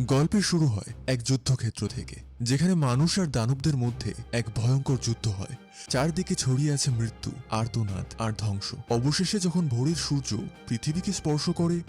গল্পের শুরু হয় এক যুদ্ধক্ষেত্র থেকে। যেখানে মানুষ আর দানবদের মধ্যে এক ভয়ঙ্কর যুদ্ধ হয়। চারদিকে ছড়িয়ে আছে মৃত্যু, আর্তনাদ আর ধ্বংস। অবশেষে যখন ভোরের সূর্য পৃথিবীকে স্পর্শ করে,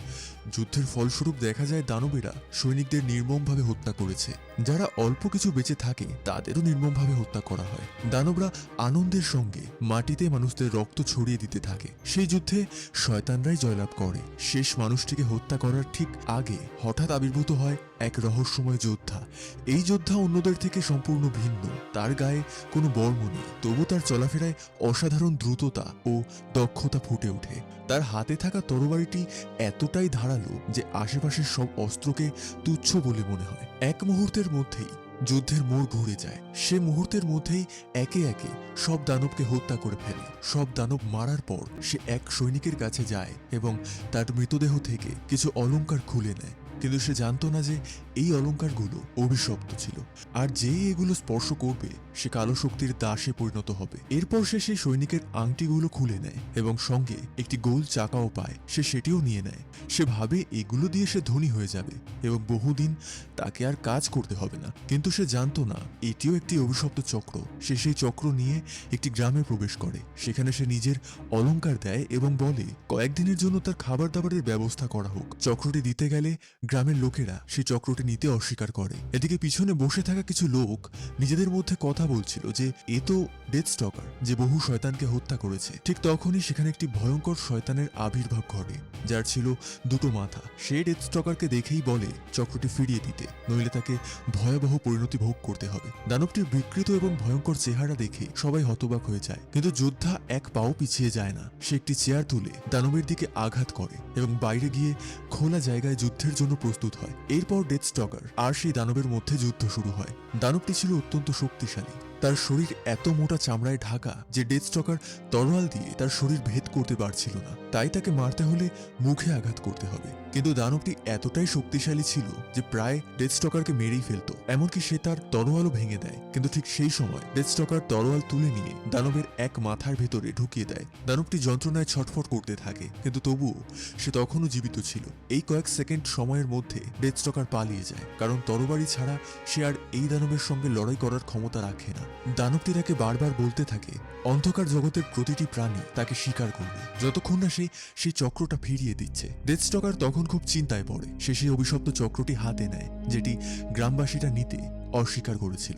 যুদ্ধের ফলস্বরূপ দেখা যায় দানবেরা সৈনিকদের নির্মমভাবে হত্যা করেছে। যারা অল্প কিছু বেঁচে থাকে, তাদেরও নির্মমভাবে হত্যা করা হয়। দানবরা আনন্দের সঙ্গে মাটিতে মানুষদের রক্ত ছড়িয়ে দিতে থাকে। সেই যুদ্ধে শয়তানরাই জয়লাভ করে। শেষ মানুষটিকে হত্যা করার ঠিক আগে হঠাৎ আবির্ভূত হয় এক রহস্যময় যোদ্ধা। এই যোদ্ধা অন্যদের থেকে সম্পূর্ণ ভিন্ন। তার গায়ে কোনো বর্ম নেই, তবু তার চলাফেরায় অসাধারণ দ্রুততা ও দক্ষতা ফুটে ওঠে। তার হাতে থাকা তরবারিটি এতটাই ধারালো যে আশেপাশের সব অস্ত্রকে তুচ্ছ বলে মনে হয়। এক মুহূর্তের মধ্যেই যুদ্ধের মোড় ঘুরে যায়। সে মুহূর্তের মধ্যেই একে একে সব দানবকে হত্যা করে ফেলে। সব দানব মারার পর সে এক সৈনিকের কাছে যায় এবং তার মৃতদেহ থেকে কিছু অলংকার খুলে নেয়। কিন্তু সে জানতো না যে এই অলংকারগুলো অভিশপ্ত ছিল। আর যে এগুলো স্পর্শ করবে, সে কালো শক্তির দাসে পরিণত হবে। এরপর সে সেই সৈনিকের আংটিগুলো খুলে নেয় এবং সঙ্গে একটি গোল চাকাও পায়। সে সেটিও নিয়ে নেয়। সে ভাবে এগুলো দিয়ে সে ধনী হয়ে যাবে এবং বহুদিন তাকে আর কাজ করতে হবে না। কিন্তু সে জানতো না, এটিও একটি অভিশপ্ত চক্র। সে সেই চক্র নিয়ে একটি গ্রামে প্রবেশ করে। সেখানে সে নিজের অলংকার দেয় এবং বলে, কয়েকদিনের জন্য তার খাবার দাবারের ব্যবস্থা করা হোক। চক্রটি দিতে গেলে গ্রামের লোকেরা সেই চক্রটি নিতে অস্বীকার করে। এদিকে পিছনে বসে থাকা কিছু লোক নিজেদের মধ্যে কথা বলছিল যে, এ তো ডেথ স্টকার যে বহু শয়তানকে হত্যা করেছে। ঠিক তখনই সেখানে একটি ভয়ঙ্কর শয়তানের আবির্ভাব ঘটে, যার ছিল দুটো মাথা। সে ডেথ স্টকারকে দেখেই বলে, চক্রটি ফিরিয়ে দিতে, নইলে তাকে ভয়াবহ পরিণতি ভোগ করতে হবে। দানবটির বিকৃত এবং ভয়ঙ্কর চেহারা দেখে সবাই হতবাক হয়ে যায়। কিন্তু যোদ্ধা এক পাও পিছিয়ে যায় না। সে একটি চেয়ার তুলে দানবের দিকে আঘাত করে এবং বাইরে গিয়ে খোলা জায়গায় যুদ্ধের জন্য প্রস্তুত হয়। এরপর ডেথ স্টকার আর সেই দানবের মধ্যে যুদ্ধ শুরু হয়। দানবটি ছিল অত্যন্ত শক্তিশালী। তার শরীর এত মোটা চামড়ায় ঢাকা যে ডেথ স্টকার তরোয়াল দিয়ে তার শরীর ভেদ করতে পারছিল না। তাই তাকে মারতে হলে মুখে আঘাত করতে হবে। কিন্তু দানবটি এতটাই শক্তিশালী ছিল যে প্রায় ডেথ স্টকারকে মেরেই ফেলতো। এমনকি সে তার তরোয়ালও ভেঙে দেয়। কিন্তু ঠিক সেই সময় ডেথ স্টকার তরোয়াল তুলে নিয়ে দানবের এক মাথার ভেতরে ঢুকিয়ে দেয়। দানবটি যন্ত্রণায় ছটফট করতে থাকে। কিন্তু তবুও সে তখনও জীবিত ছিল। এই কয়েক সেকেন্ড সময়ের মধ্যে ডেথ স্টকার পালিয়ে যায়। কারণ তরবারি ছাড়া সে আর এই দানবের সঙ্গে লড়াই করার ক্ষমতা রাখে না। দানবটি তাকে বারবার বলতে থাকে, অন্ধকার জগতের প্রতিটি প্রাণী তাকে স্বীকার করবে। যতক্ষণ না সে সেই চক্রটা ফিরিয়ে দিচ্ছে। ডেথস্টকার তখন খুব চিন্তায় পড়ে। সে সেই অভিশপ্ত চক্রটি হাতে নেয়, যেটি গ্রামবাসীরা নিতে অস্বীকার করেছিল।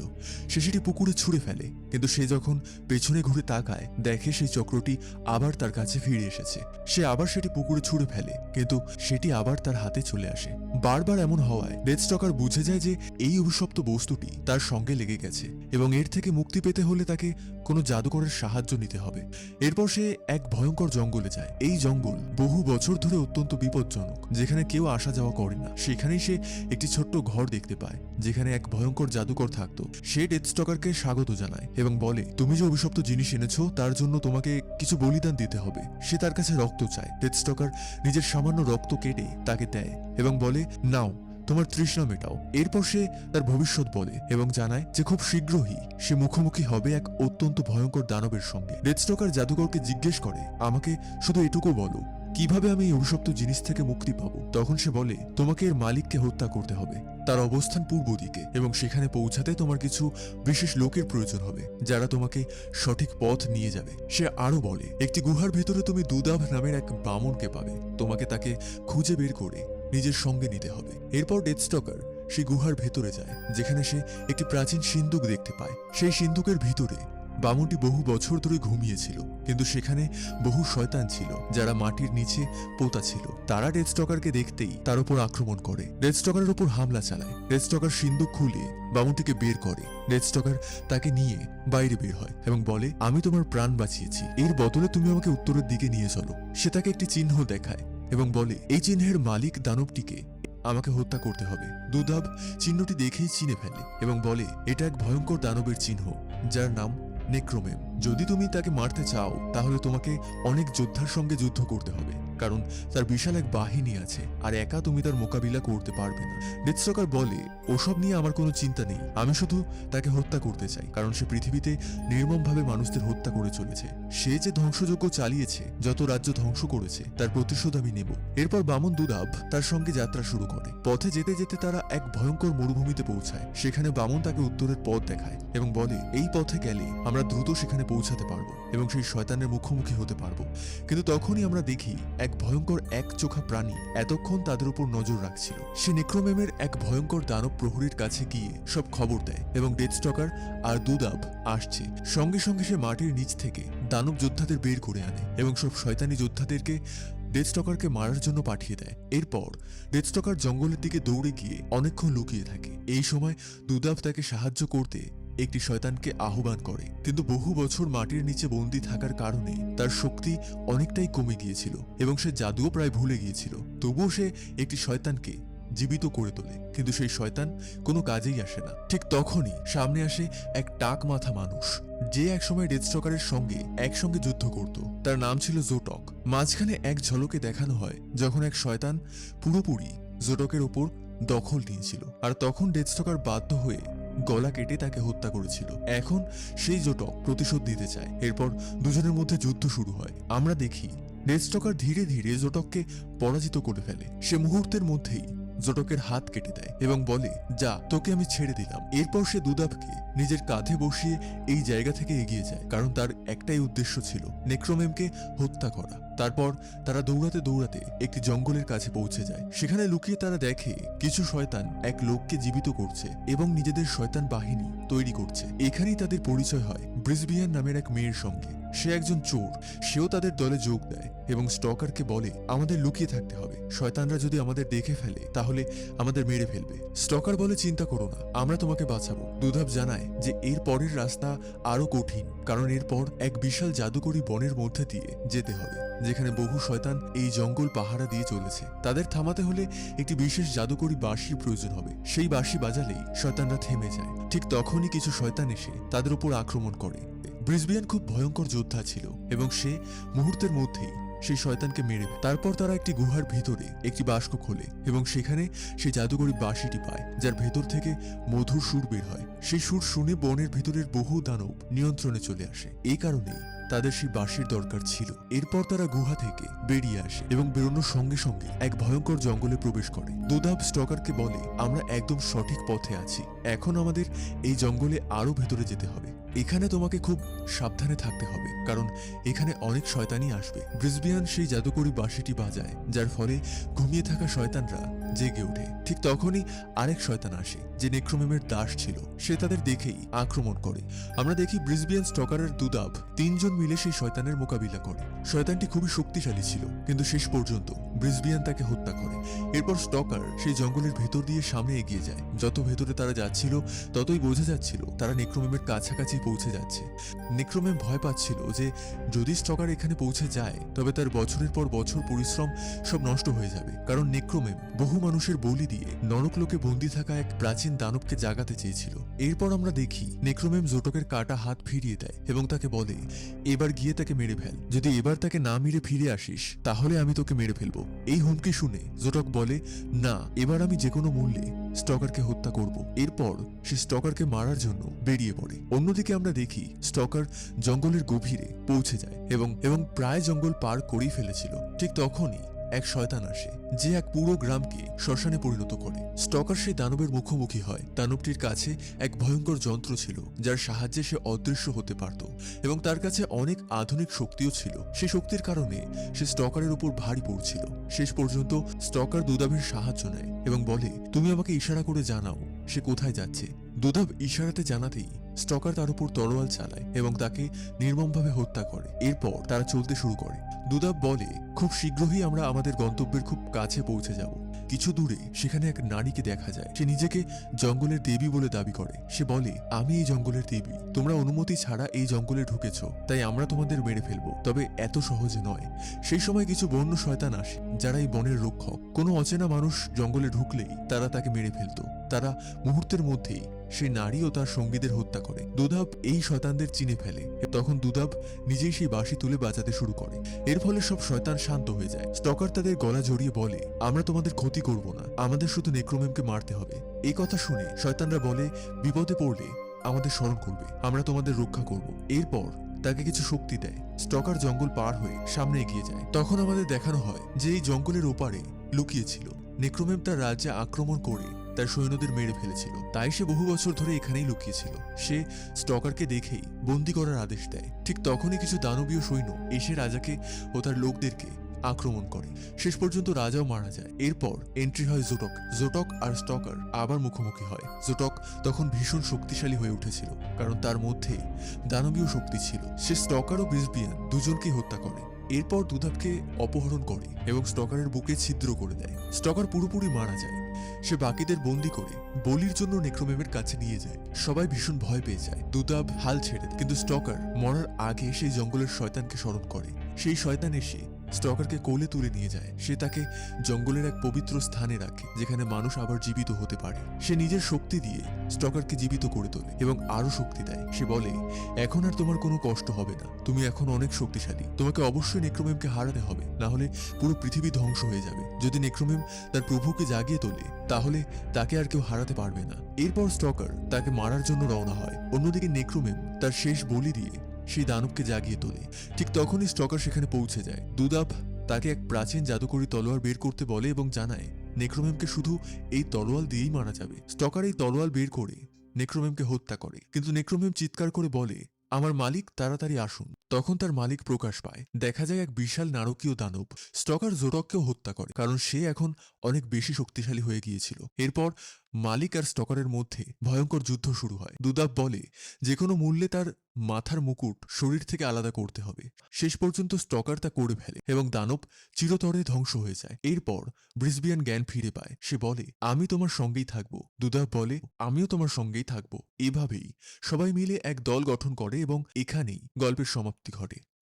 সে সেটি পুকুরে ছুঁড়ে ফেলে, কিন্তু সে যখন পেছনে ঘুরে তাকায়, দেখে সেই চক্রটি আবার তার কাছে ফিরে এসেছে। সে আবার সেটি পুকুরে ছুঁড়ে ফেলে, কিন্তু সেটি আবার তার হাতে চলে আসে। বারবার এমন হওয়ায় ডেথ স্টকার বুঝে যায় যে এই অভিশপ্ত বস্তুটি তার সঙ্গে লেগে গেছে, এবং এর থেকে মুক্তি পেতে হলে তাকে কোনো জাদুকরের সাহায্য নিতে হবে। এরপর সে এক ভয়ঙ্কর জঙ্গলে যায়। এই জঙ্গল বহু বছর ধরে অত্যন্ত বিপজ্জনক, যেখানে কেউ আসা যাওয়া করে না। সেখানেই সে একটি ছোট্ট ঘর দেখতে পায়, যেখানে এক ভয়ঙ্কর জাদুকর থাকতো। সে ডেথ স্টকারকে স্বাগত জানায় এবং বলে, তুমি যে অভিশপ্ত জিনিস এনেছো, তার জন্য তোমাকে কিছু বলিদান দিতে হবে। সে তার কাছে রক্ত চায়। ডেথ স্টকার নিজের সামান্য রক্ত কেটে তাকে দেয় এবং বলে, নাও, তোমার তৃষ্ণা মেটাও। এরপর সে তার ভবিষ্যৎ বলে এবং জানায় যে খুব শীঘ্রই সে মুখোমুখি হবে এক অত্যন্ত ভয়ঙ্কর দানবের সঙ্গে। ডেথ স্টকার জাদুকরকে জিজ্ঞেস করে, আমাকে শুধু এটুকু বলো কীভাবে আমি এই অভিশপ্ত জিনিস থেকে মুক্তি পাব? তখন সে বলে, তোমাকে এর মালিককে হত্যা করতে হবে। তার অবস্থান পূর্ব দিকে এবং সেখানে পৌঁছাতে তোমার কিছু বিশেষ লোকের প্রয়োজন হবে, যারা তোমাকে সঠিক পথ নিয়ে যাবে। সে আরও বলে, একটি গুহার ভেতরে তুমি দুদাভ নামের এক বামনকে পাবে। তোমাকে তাকে খুঁজে বের করে নিজের সঙ্গে নিতে হবে। এরপর ডেথ স্টকার সেই গুহার ভেতরে যায়, যেখানে সে একটি প্রাচীন সিন্দুক দেখতে পায়। সেই সিন্দুকের ভিতরে বামনটি বহু বছর ধরে ঘুমিয়েছিল, কিন্তু সেখানে বহু শয়তান ছিল, যারা মাটির নিচে পোতা ছিল। তারা ডেথ স্টকারকে দেখতেই তার উপর আক্রমণ করে। ডেথ স্টকারের উপর হামলা চালায়। ডেথ স্টকার সিন্দুক খুলে বামনটিকে বের করে। ডেথ স্টকার তাকে নিয়ে বাইরে বের হয় এবং বলে, আমি তোমার প্রাণ বাঁচিয়েছি। এর বদলে তুমি আমাকে উত্তরের দিকে নিয়ে চলো। সে তাকে একটি চিহ্ন দেখায় এবং বলে, এই চিহ্নের মালিক দানবটিকে আমাকে হত্যা করতে হবে। দুধাব চিহ্নটি দেখেই চিনে ফেলে এবং বলে, এটা এক ভয়ঙ্কর দানবের চিহ্ন, যার নাম নেক্রোমেম যদি তুমি তাকে মারতে চাও তাহলে তোমাকে অনেক যোদ্ধার সঙ্গে যুদ্ধ করতে হবে। কারণ তার বিশাল এক বাহিনী আছে, আর একা তুমি তার মোকাবিলা করতে পারবে না। ডেথস্টকার বলে, ওসব নিয়ে আমার কোনো চিন্তা নেই। আমি শুধু তাকে হত্যা করতে চাই, কারণ সে পৃথিবীতে নির্মমভাবে মানুষদের হত্যা করে চলেছে। সে যে ধ্বংসযজ্ঞ চালিয়েছে, যত রাজ্য ধ্বংস করেছে, তার প্রতিশোধ আমি নেব। এরপর বামন দুদাব তার সঙ্গে যাত্রা শুরু করে। পথে যেতে যেতে তারা এক ভয়ঙ্কর মরুভূমিতে পৌঁছায়। সেখানে বামন তাকে উত্তরের পথ দেখায় এবং বলে, এই পথে গেলে আমরা দ্রুত সেখানে পৌঁছাতে পারব এবং সেই শয়তানের মুখোমুখি হতে পারব। কিন্তু তখনই আমরা দেখি এক ভয়ঙ্কর এক চোখা প্রাণী এতক্ষণ তাদের উপর নজর রাখছিল। সে নেক্রোমেমের এক ভয়ঙ্কর দানব প্রহরীর কাছে গিয়ে সব খবর দেয় এবং ডেথস্টকার আর দুদাব আসছে। সঙ্গে সঙ্গে সে মাটির নিচ থেকে দানব যোদ্ধাদের বের করে আনে এবং সব শয়তানি যোদ্ধাদেরকে ডেথস্টকারকে মারার জন্য পাঠিয়ে দেয়। এরপর ডেথস্টকার জঙ্গলের দিকে দৌড়ে গিয়ে অনেকক্ষণ লুকিয়ে থাকে। এই সময় দুদাব তাকে সাহায্য করতে একটি শয়তানকে আহ্বান করে। কিন্তু বহু বছর মাটির নিচে বন্দি থাকার কারণে তার শক্তি অনেকটাই কমে গিয়েছিল এবং সে জাদুও প্রায় ভুলে গিয়েছিল। তবুও সে একটি শয়তানকে জীবিত করে তোলে। কিন্তু সেই শয়তান কোনো কাজেই আসে না। ঠিক তখনই সামনে আসে এক টাক মাথা মানুষ। যে একসময় ডেথস্টকারের সঙ্গে একসঙ্গে যুদ্ধ করত। তার নাম ছিল জোটক। মাঝখানে এক ঝলকে দেখানো হয় যখন এক শয়তান পুরোপুরি জোটকের ওপর দখল নিয়েছিল। আর তখন ডেথস্টকার বাধ্য হয়ে গলা কেটে তাকে হত্যা করেছিল। এখন সেই জোটক প্রতিশোধ দিতে চায়। এরপর দুজনের মধ্যে যুদ্ধ শুরু হয়। আমরা দেখি ডেস্টকার ধীরে ধীরে জোটককে পরাজিত করে ফেলে। সে মুহূর্তের মধ্যেই জোটকের হাত কেটে দেয় এবং বলে, যা, তোকে আমি ছেড়ে দিলাম। এরপর সে দুদাবকে নিজের কাঁধে বসিয়ে এই জায়গা থেকে এগিয়ে যায়, কারণ তার একটাই উদ্দেশ্য ছিল নেক্রোমেমকে হত্যা করা। তারপর তারা দৌড়াতে দৌড়াতে একটি জঙ্গলের কাছে পৌঁছে যায়। সেখানে লুকিয়ে তারা দেখে কিছু শয়তান এক লোককে জীবিত করছে এবং নিজেদের শয়তান বাহিনী তৈরি করছে। এখানেই তাদের পরিচয় হয় ব্রিসবিয়ান নামের এক মেয়ের সঙ্গে। সে একজন চোর। সেও তাদের দলে যোগ দেয় এবং স্টকারকে বলে, আমাদের লুকিয়ে থাকতে হবে। শয়তানরা যদি আমাদের দেখে ফেলে, তাহলে আমাদের মেরে ফেলবে। স্টকার বলে, চিন্তা করো না, আমরা তোমাকে বাঁচাবো। দুধাপ জানায় যে, এর পরের রাস্তা আরও কঠিন, কারণ এরপর এক বিশাল জাদুকরী বনের মধ্যে দিয়ে যেতে হবে, যেখানে বহু শয়তান এই জঙ্গল পাহারা দিয়ে চলেছে। তাদের থামাতে হলে একটি বিশেষ জাদুকরী বাঁশি প্রয়োজন হবে। সেই বাঁশি বাজালেই শয়তানরা থেমে যায়। ঠিক তখনই কিছু শয়তান এসে তাদের উপর আক্রমণ করে। ব্রিসবিয়ান খুব ভয়ঙ্কর যোদ্ধা ছিল এবং সে মুহূর্তের মধ্যেই সেই শয়তানকে মেরে তারপর তারা একটি গুহার ভিতরে একটি বাস্ক খোলে এবং সেখানে সেই জাদুকরী বাঁশিটি পায়, যার ভেতর থেকে মধুর সুর বের হয়। সেই সুর শুনে বনের ভিতরের বহু দানব নিয়ন্ত্রণে চলে আসে। এই কারণেই তাদের সেই বাঁশির দরকার ছিল। এরপর তারা গুহা থেকে বেরিয়ে আসে এবং বেরোনোর সঙ্গে সঙ্গে এক ভয়ঙ্কর জঙ্গলে প্রবেশ করে। দুধাপ স্টকারকে বলে, আমরা একদম সঠিক পথে আছি। এখন আমাদের এই জঙ্গলে আরও ভেতরে যেতে হবে। এখানে তোমাকে খুব সাবধানে থাকতে হবে, কারণ এখানে অনেক শয়তানি আসবে। ব্রিসবিয়ান সেই জাদুকরী বাঁশিটি বাজায়, যার ফলে ঘুমিয়ে থাকা শয়তানরা জেগে ওঠে। ঠিক তখনই আরেক শয়তান আসে, যে নেক্রোমেমের দাস ছিল। সে তাদের দেখেই আক্রমণ করে। আমরা দেখি ব্রিসবিয়ান স্টকারের দুদাব তিনজন মিলে সেই শয়তানের মোকাবিলা করে। শয়তানটি খুবই শক্তিশালী ছিল, কিন্তু শেষ পর্যন্ত ব্রিসবিয়ান তাকে হত্যা করে। এরপর স্টকার সেই জঙ্গলের ভেতর দিয়ে সামনে এগিয়ে যায়। যত ভেতরে তারা যাচ্ছিল, ততই বোঝা যাচ্ছিল তারা নেক্রোমেমের কাছাকাছি পৌঁছে যাচ্ছে। নেক্রোমেম ভয় পাচ্ছিল যে, যদি স্টকার এখানে পৌঁছে যায়, তবে তার বছরের পর বছর পরিশ্রম সব নষ্ট হয়ে যাবে। কারণ নেক্রোমেম বহু মানুষের বলি দিয়ে নরকলোকে বন্দি থাকা এক প্রাচীন দানবকে জাগাতে চেয়েছিল। এরপর আমরা দেখি নেক্রোমেম জোটকের কাটা হাত ফিরিয়ে দেয় এবং তাকে বলে, এবার গিয়ে তাকে মেরে ফেল। যদি এবার তাকে না মেরে ফিরে আসিস, তাহলে আমি তোকে মেরে ফেলব। এই হুমকি শুনে জোটক বলে, না, এবার আমি যে কোনো মূল্যে স্টকারকে হত্যা করব। এরপর সে স্টকারকে মারার জন্য বেরিয়ে পড়ে। অন্যদিকে আমরা দেখি স্টকার জঙ্গলের গভীরে পৌঁছে যায় এবং এবং প্রায় জঙ্গল পার করেই ফেলেছিল। ঠিক তখনই এক শয়তান আসে, যে এক পুরো গ্রামকে শ্মশানে পরিণত করে। স্টকার সেই দানবের মুখোমুখি হয়। দানবটির কাছে এক ভয়ঙ্কর যন্ত্র ছিল, যার সাহায্যে সে অদৃশ্য হতে পারত এবং তার কাছে অনেক আধুনিক শক্তিও ছিল। সে শক্তির কারণে সে স্টকারের উপর ভারী পড়ছিল। শেষ পর্যন্ত স্টকার দুদাবের সাহায্য নেয় এবং বলে, তুমি আমাকে ইশারা করে জানাও, সে কোথায় যাচ্ছে? দুধাব ইশারাতে জানাতেই স্টকার তার উপর তরোয়াল চালায় এবং তাকে নির্মমভাবে হত্যা করে। এরপর তারা চলতে শুরু করে। দুধাব বলে, খুব শীঘ্রই আমরা আমাদের গন্তব্যের খুব কাছে পৌঁছে যাব। কিছু দূরে সেখানে এক নারীকে দেখা যায়। সে নিজেকে জঙ্গলের দেবী বলে দাবি করে। সে বলে, আমি এই জঙ্গলের দেবী। তোমরা অনুমতি ছাড়া এই জঙ্গলে ঢুকেছ। তাই আমরা তোমাদের মেরে ফেলব। তবে এত সহজে নয়। সেই সময় কিছু বন্য শয়তান আসে, যারা এই বনের রক্ষক। কোনো অচেনা মানুষ জঙ্গলে ঢুকলেই তারা তাকে মেরে ফেলতো। তারা মুহূর্তের মধ্যেই সেই নারী ও তার সঙ্গীদের হত্যা করে। দুধাব এই শয়তানদের চিনে ফেলে। তখন দুধাব নিজেই সেই বাঁশি তুলে বাঁচাতে শুরু করে। এর ফলে সব শয়তান শান্ত হয়ে যায়। স্টকার তাদের গলা জড়িয়ে বলে, আমরা তোমাদের ক্ষতি করব না। আমাদের শুধু নেক্রোমেমকে মারতে হবে। এই কথা শুনে শয়তানরা বলে, বিপদে পড়লে আমাদের স্মরণ করবে। আমরা তোমাদের রক্ষা করব। এরপর তাকে কিছু শক্তি দেয়। স্টকার জঙ্গল পার হয়ে সামনে এগিয়ে যায়। তখন আমাদের দেখানো হয় যে এই জঙ্গলের ওপারে লুকিয়েছিল। নেক্রোমেম তার রাজ্যে আক্রমণ করে তার সৈন্যদের মেরে ফেলেছিল। তাই সে বহু বছর ধরে এখানেই লুকিয়েছিল। সে স্টকারকে দেখেই বন্দি করার আদেশ দেয়। ঠিক তখনই কিছু দানবীয় সৈন্য এসে রাজাকে ও তার লোকদেরকে আক্রমণ করে। শেষ পর্যন্ত রাজাও মারা যায়। এরপর এন্ট্রি হয় জোটক। জোটক আর স্টকার আবার মুখোমুখি হয়। জোটক তখন ভীষণ শক্তিশালী হয়ে উঠেছিল, কারণ তার মধ্যে দানবীয় শক্তি ছিল। সে স্টকার ও ব্রিসবিয়ান দুজনকেই হত্যা করে। এরপর দুধাবকে অপহরণ করে এবং স্টকারের বুকে ছিদ্র করে দেয়। স্টকার পুরোপুরি মারা যায়। সে বাকিদের বন্দি করে বলির জন্য নেক্রোমেমের কাছে নিয়ে যায়। সবাই ভীষণ ভয় পেয়ে যায়। দুদাব হাল ছেড়ে কিন্তু স্টকার মরার আগে সেই জঙ্গলের শয়তানকে স্মরণ করে। সেই শয়তান এসে স্টকারকে কোলে তুলে নিয়ে যায়। সে তাকে জঙ্গলের এক পবিত্র স্থানে রাখে, যেখানে মানুষ আবার জীবিত হতে পারে। সে নিজের শক্তি দিয়ে স্টকারকে জীবিত করে তোলে এবং আরও শক্তি দেয়। সে বলে, এখন আর তোমার কোনো কষ্ট হবে না। তুমি এখন অনেক শক্তিশালী। তোমাকে অবশ্যই নেক্রোমেমকে হারাতে হবে। না হলে পুরো পৃথিবী ধ্বংস হয়ে যাবে। যদি নেক্রোমেম তার প্রভুকে জাগিয়ে তোলে, তাহলে তাকে আর কেউ হারাতে পারবে না। এরপর স্টকার তাকে মারার জন্য রওনা হয়। অন্যদিকে নেক্রোমেম তার শেষ বলি দিয়ে সেই দানবকে জাগিয়ে তোলে। ঠিক তখনই স্টকার সেখানে পৌঁছে যায়। দুদাব তাকে এক প্রাচীন জাদুকরী তলোয়ার বের করতে বলে এবং জানায় নেক্রোমেমকে শুধু এই তলোয়াল দিয়েই মারা যাবে। স্টকার এই তলোয়াল বের করে নেক্রোমেমকে হত্যা করে। কিন্তু নেক্রোমেম চিৎকার করে বলে, আমার মালিক, তাড়াতাড়ি আসুন। তখন তার মালিক প্রকাশ পায়, দেখা যায় এক বিশাল নারকীয় দানব। স্টকার জোটককেও হত্যা করে, কারণ সে এখন অনেক বেশি শক্তিশালী হয়ে গিয়েছিল। এরপর মালিক আর স্টকারের মধ্যে ভয়ঙ্কর যুদ্ধ শুরু হয়। দুদাব বলে যে কোনো মূল্যে তার মাথার মুকুট শরীর থেকে আলাদা করতে হবে। শেষ পর্যন্ত স্টকার তা করে ফেলে এবং দানব চিরতরে ধ্বংস হয়ে যায়। এরপর ব্রিসবিয়ান জ্ঞান ফিরে পায়। সে বলে, আমি তোমার সঙ্গেই থাকব। দুদাব বলে, আমিও তোমার সঙ্গেই থাকব। এভাবেই সবাই মিলে এক দল গঠন করে এবং এখানেই গল্পের সমাপ্তি ঘটে।